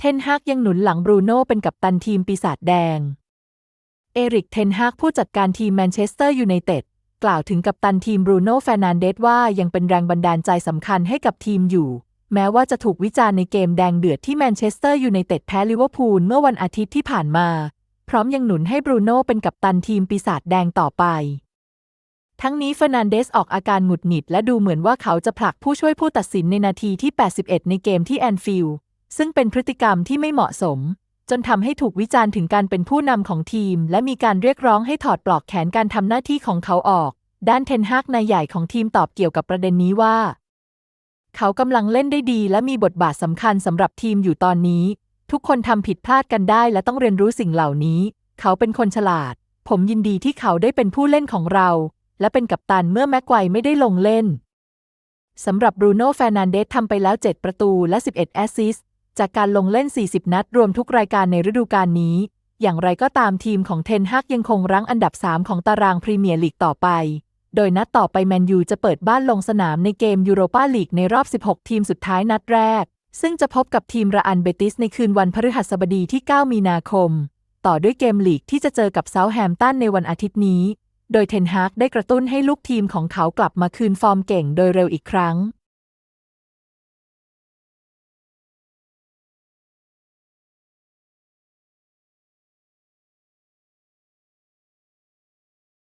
เทนฮากยังหนุนหลังบรูโน่เป็นกัปตันทีมปีศาจแดง เอริกเทนฮากผู้จัดการทีมแมนเชสเตอร์ยูไนเต็ดกล่าวถึงกัปตันทีมบรูโน่แฟนันเดสว่ายังเป็นแรงบันดาลใจสำคัญให้กับทีมอยู่ แม้ว่าจะถูกวิจารณ์ในเกมแดงเดือดที่แมนเชสเตอร์ยูไนเต็ดแพ้ลิเวอร์พูลเมื่อวันอาทิตย์ที่ผ่านมา พร้อมยังหนุนให้บรูโน่เป็นกัปตันทีมปีศาจแดงต่อไป ทั้งนี้เฟอร์นันเดสออกอาการหงุดหงิดและดูเหมือนว่าเขาจะผลักผู้ช่วยผู้ตัดสินในนาทีที่ 81 ในเกมที่แอนฟิลด์ ซึ่งเป็นพฤติกรรมที่ไม่เหมาะสม จนทำให้ถูกวิจารณ์ถึงการเป็นผู้นำของทีม และมีการเรียกร้องให้ถอดปลอกแขนการทำหน้าที่ของเขาออก ด้านเทนฮากนายใหญ่ของทีมตอบเกี่ยวกับประเด็นนี้ว่า เขากำลังเล่นได้ดีและมีบทบาทสำคัญสำหรับทีมอยู่ตอนนี้ ทุกคนทำผิดพลาดกันได้และต้องเรียนรู้สิ่งเหล่านี้ เขาเป็นคนฉลาด ผมยินดีที่เขาได้เป็นผู้เล่นของเรา และเป็นกัปตันเมื่อแม็กไกวไม่ได้ลงเล่นสำหรับบรูโน่แฟร์นันเดสทำไปแล้ว 7 ประตูและ 11 แอสซิสต์ จากการลงเล่น 40 นัดรวมทุกรายการในฤดูกาลนี้ อย่างไรก็ตามทีมของเทนฮากยังคงรั้งอันดับ 3 ของตารางพรีเมียร์ลีกต่อไป โดยนัดต่อไปแมนยูจะเปิดบ้านลงสนามในเกมยูโรปาลีกในรอบ 16 ทีมสุดท้ายนัดแรก ซึ่งจะพบกับทีมระอันเบติสในคืนวันพฤหัสบดีที่ 9 มีนาคม ต่อด้วยเกมลีกที่จะเจอกับเซาแฮมตันในวันอาทิตย์นี้ โดยเทนฮากได้กระตุ้นให้ลูกทีมของเขากลับมาคืนฟอร์มเก่งโดยเร็วอีกครั้ง